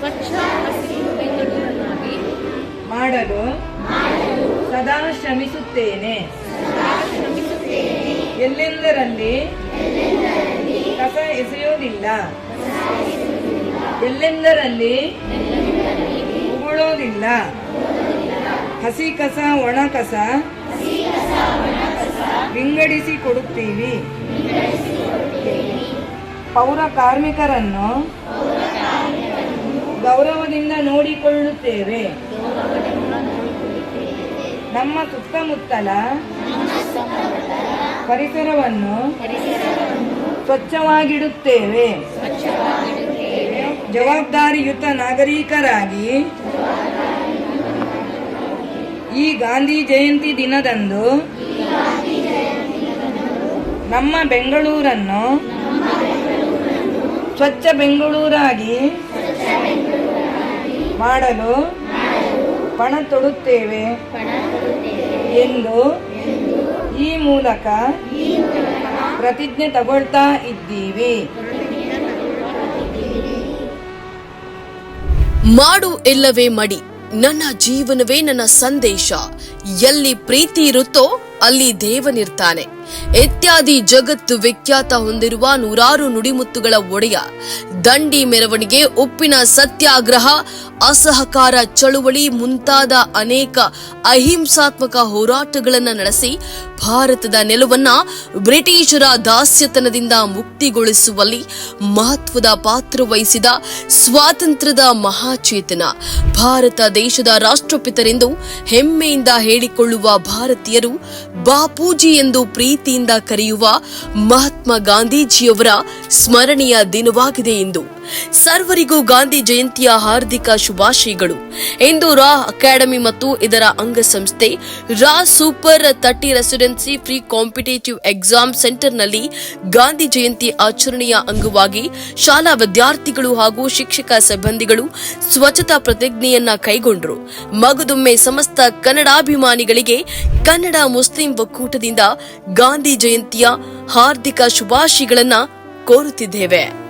ಸ್ವಚ್ಛ ಮಾಡಲು ಸದಾ ಶ್ರಮಿಸುತ್ತೇನೆ. ಎಲ್ಲೆಂದರಲ್ಲಿ ಕಸ ಎಸೆಯೋದಿಲ್ಲ. ಎಲ್ಲೆಂದರಲ್ಲಿ ಉಗುಳೋದಿಲ್ಲ. ಹಸಿ ಕಸ ಒಣ ಕಸ ವಿಂಗಡಿಸಿ ಕೊಡುತ್ತೀವಿ. ಪೌರ ಕಾರ್ಮಿಕರನ್ನು ಗೌರವದಿಂದ ನೋಡಿಕೊಳ್ಳುತ್ತೇವೆ. ನಮ್ಮ ಸುತ್ತಮುತ್ತಲ ಪರಿಸರವನ್ನು ಸ್ವಚ್ಛವಾಗಿಡುತ್ತೇವೆ. ಜವಾಬ್ದಾರಿಯುತ ನಾಗರಿಕರಾಗಿ ಈ ಗಾಂಧಿ ಜಯಂತಿ ದಿನದಂದು ನಮ್ಮ ಬೆಂಗಳೂರನ್ನು ಸ್ವಚ್ಛ ಬೆಂಗಳೂರಾಗಿ ಮಾಡಲು ಪಣ ತೊಡುತ್ತೇವೆ ಎಂದು ಈ ಮೂಲಕ ಪ್ರತಿಜ್ಞೆ ತಗೊಳ್ತಾ ಇದ್ದೀವಿ. ಮಾಡು ಇಲ್ಲವೇ ಮಡಿ, ನನ್ನ ಜೀವನವೇ ನನ್ನ ಸಂದೇಶ. ಎಲ್ಲಿ ಪ್ರೀತಿ ಇರುತ್ತೋ ಅಲ್ಲಿ ದೇವನಿರ್ತಾನೆ ಇತ್ಯಾದಿ ಜಗತ್ತು ವಿಖ್ಯಾತ ಹೊಂದಿರುವ ನೂರಾರು ನುಡಿಮುತ್ತುಗಳ ಒಡೆಯ ದಂಡಿ ಮೆರವಣಿಗೆ ಉಪ್ಪಿನ ಸತ್ಯಾಗ್ರಹ ಅಸಹಕಾರ ಚಳುವಳಿ ಮುಂತಾದ ಅನೇಕ ಅಹಿಂಸಾತ್ಮಕ ಹೋರಾಟಗಳನ್ನು ನಡೆಸಿ ಭಾರತದ ನೆಲವನ್ನ ಬ್ರಿಟಿಷರ ದಾಸ್ಯತನದಿಂದ ಮುಕ್ತಿಗೊಳಿಸುವಲ್ಲಿ ಮಹತ್ವದ ಪಾತ್ರ ವಹಿಸಿದ ಸ್ವಾತಂತ್ರ್ಯದ ಮಹಾಚೇತನ. ಭಾರತ ದೇಶದ ರಾಷ್ಟ್ರಪಿತರೆಂದು ಹೆಮ್ಮೆಯಿಂದ ಹೇಳಿಕೊಳ್ಳುವ ಭಾರತೀಯರು ಬಾಪೂಜಿ ಎಂದು ಪ್ರೀತಿಯಿಂದ ಕರೆಯುವ ಮಹಾತ್ಮ ಗಾಂಧೀಜಿಯವರ ಸ್ಮರಣೀಯ ದಿನವಾಗಿದೆ ಎಂದು ಸರ್ವರಿಗೂ ಗಾಂಧಿ ಜಯಂತಿಯ ಹಾರ್ದಿಕ ಶುಭಾಶಯಗಳು. ಇಂದು ರಾ ಅಕಾಡೆಮಿ ಮತ್ತು ಇದರ ಅಂಗಸಂಸ್ಥೆ ರಾ super thirty residency free competitive exam ಸೆಂಟರ್ನಲ್ಲಿ ಗಾಂಧಿ ಜಯಂತಿ ಆಚರಣೆಯ ಅಂಗವಾಗಿ ಶಾಲಾ ವಿದ್ಯಾರ್ಥಿಗಳು ಹಾಗೂ ಶಿಕ್ಷಕ ಸಿಬ್ಬಂದಿಗಳು ಸ್ವಚ್ಛತಾ ಪ್ರತಿಜ್ಞೆಯನ್ನ ಕೈಗೊಂಡರು. ಮಗದೊಮ್ಮೆ ಸಮಸ್ತ ಕನ್ನಡಾಭಿಮಾನಿಗಳಿಗೆ ಕನ್ನಡ ಮುಸ್ಲಿಂ ಒಕ್ಕೂಟದಿಂದ ಗಾಂಧಿ ಜಯಂತಿಯ ಹಾರ್ದಿಕ ಶುಭಾಶಯಗಳನ್ನು ಕೋರುತ್ತಿದ್ದೇವೆ.